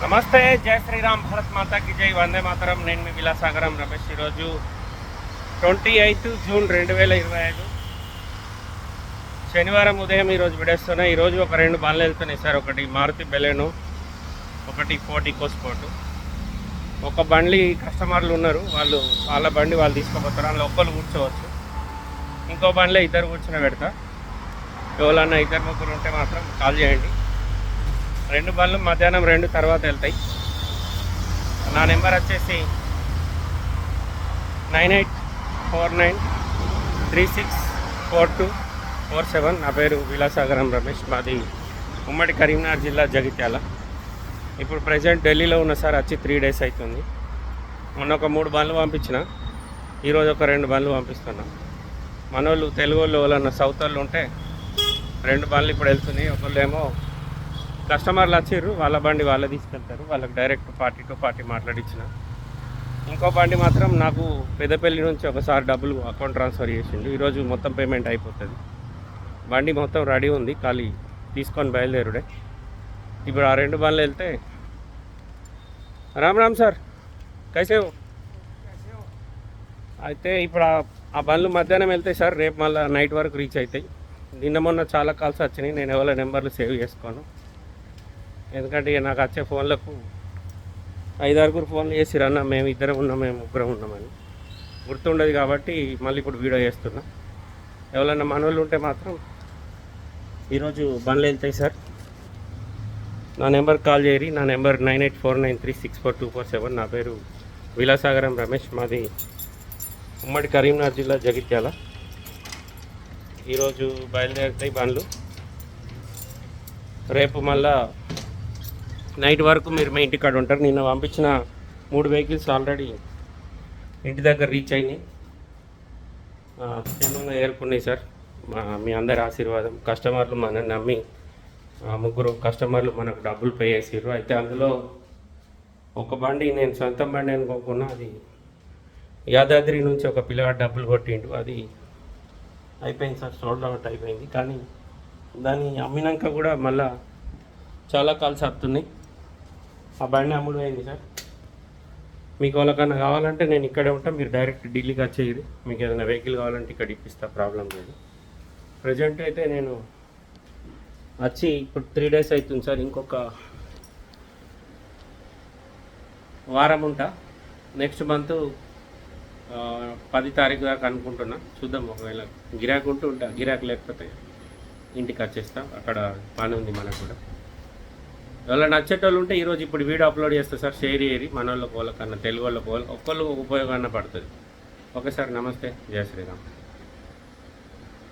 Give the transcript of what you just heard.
నమస్తే జై శ్రీరామ్ భారత్ మాతాకి జై వందే మాతరం. నేను మీ విలాసాగరం రమేష్ ఈరోజు ట్వంటీ ఎయిత్ జూన్ రెండు వేల ఇరవై ఐదు. శనివారం ఉదయం ఈరోజు విడేస్తున్నా ఈరోజు ఒక రెండు బండ్లు వెళ్తున్నాయి సార్. ఒకటి మారుతి బెలెను ఒకటి ఫోర్టీ కోస్పోర్ట్ ఒక బండి కస్టమర్లు ఉన్నారు. వాళ్ళు వాళ్ళ బండి వాళ్ళు తీసుకోపోతారు. అందులో ఒక్కరు కూర్చోవచ్చు. ఇంకో బండిలో ఇద్దరు కూర్చుని పెడతా. ఎవరన్నా ఇద్దరు ముగ్గురు ఉంటే మాత్రం కాల్ చేయండి. రెండు బండ్లు మధ్యాహ్నం రెండు తర్వాత వెళ్తాయి. నా నెంబర్ వచ్చేసి nine eight four nine three six four two four seven. నా పేరు విలాసాగరం రమేష్. మాది ఉమ్మడి కరీంనగర్ జిల్లా జగిత్యాల. ఇప్పుడు ప్రజెంట్ ఢిల్లీలో ఉన్న సార్ వచ్చి త్రీ డేస్ అవుతుంది. మొన్న ఒక మూడు బండ్లు పంపించిన. ఈరోజు ఒక రెండు బండ్లు పంపిస్తున్నా. మనోళ్ళు తెలుగు వాళ్ళు ఎవరన్నా సౌత్ వాళ్ళు ఉంటే రెండు బండ్లు ఇప్పుడు వెళ్తున్నాయి. ఒకళ్ళు ఏమో కస్టమర్లు వచ్చారు వాళ్ళ బండి వాళ్ళే తీసుకెళ్తారు వాళ్ళకి డైరెక్ట్ పార్టీ టు పార్టీ మాట్లాడించిన ఇంకో బండి మాత్రం నాకు పెద్దపల్లి నుంచి ఒకసారి డబ్బులు అకౌంట్ ట్రాన్స్ఫర్ చేసిండు. ఈరోజు మొత్తం పేమెంట్ అయిపోతుంది. బండి మొత్తం రెడీ ఉంది ఖాళీ తీసుకొని బయలుదేరుడే. ఇప్పుడు ఆ రెండు బండ్లు వెళ్తే రామ్ రామ్ సార్ కైసే అయితే ఇప్పుడు ఆ- ఆ బండ్లు మధ్యాహ్నం వెళ్తే సార్ రేపు మళ్ళీ నైట్ వరకు రీచ్ అవుతాయి నిన్న మొన్న చాలా కాల్స్ వచ్చినాయి నేను ఎవరి నెంబర్లు సేవ్ చేసుకోను. ఎందుకంటే ఇక నాకు వచ్చే ఫోన్లకు ఐదారుగురు ఫోన్లు చేసిరు అన్న మేము ఇద్దరం ఉన్నాం మేము ముగ్గురం ఉన్నామని. గుర్తుండదు కాబట్టి మళ్ళీ ఇప్పుడు వీడియో చేస్తున్నా. ఎవరన్నా మనవాళ్ళు ఉంటే మాత్రం ఈరోజు బండ్లు వెళ్తాయి సార్. నా నెంబర్ కాల్ చేయరి నా number nine eight four nine three six four two four seven. నా పేరు విలాసాగరం రమేష్ మాది ఉమ్మడి కరీంనగర్ జిల్లా జగిత్యాల. ఈరోజు బయలుదేరుతాయి బండ్లు. రేపు మళ్ళా నైట్ వరకు మీరు మీ ఇంటికాడ ఉంటారు. నిన్న పంపించిన మూడు వెహికల్స్ ఆల్రెడీ ఇంటి దగ్గర రీచ్ అయినాయి. క్షేమంగా ఏరుకున్నాయి సార్. మీ అందరి ఆశీర్వాదం కస్టమర్లు మనల్ని నమ్మి ముగ్గురు కస్టమర్లు మనకు డబ్బులు పే చేసారు అయితే అందులో ఒక బండి నేను సొంతం బండి అనుకోకుండా అది యాదాద్రి నుంచి ఒక పిల్లగాడు డబ్బులు కొట్టిండు. అది అయిపోయింది సార్ సోల్డ్ అవుట్ అయిపోయింది. కానీ దాన్ని అమ్మినాక కూడా మళ్ళా చాలా కాల్స్ వస్తున్నాయి ఆ బండి అమ్ముడు అయింది సార్. మీకు వాళ్ళకన్నా కావాలంటే నేను ఇక్కడే ఉంటా మీరు డైరెక్ట్ ఢిల్లీకి వచ్చేది మీకు ఏదైనా వెహికల్ కావాలంటే ఇక్కడ ఇప్పిస్తా ప్రాబ్లం లేదు. ప్రజెంట్ అయితే నేను వచ్చి ఇప్పుడు త్రీ డేస్ అవుతుంది సార్ ఇంకొక వారం ఉంటా. నెక్స్ట్ మంత్ పది తారీఖు దాకా అనుకుంటున్నా. చూద్దాం ఒకవేళ గిరాకు ఉంటూ ఉంటా గిరాకు లేకపోతే ఇంటికి వచ్చేస్తా. అక్కడ పని ఉంది మనకు కూడా. ఎవరైనా నచ్చేటోళ్ళు ఉంటే ఈరోజు ఇప్పుడు వీడియో అప్లోడ్ చేస్తే సార్ షేర్ చేయరి మన వాళ్ళకి వాళ్ళకన్నా తెలుగు వాళ్ళకి వాళ్ళు ఒక్కళ్ళు ఉపయోగాన్ని పడుతుంది. ఓకే సార్ నమస్తే. జయ శ్రీరామ్.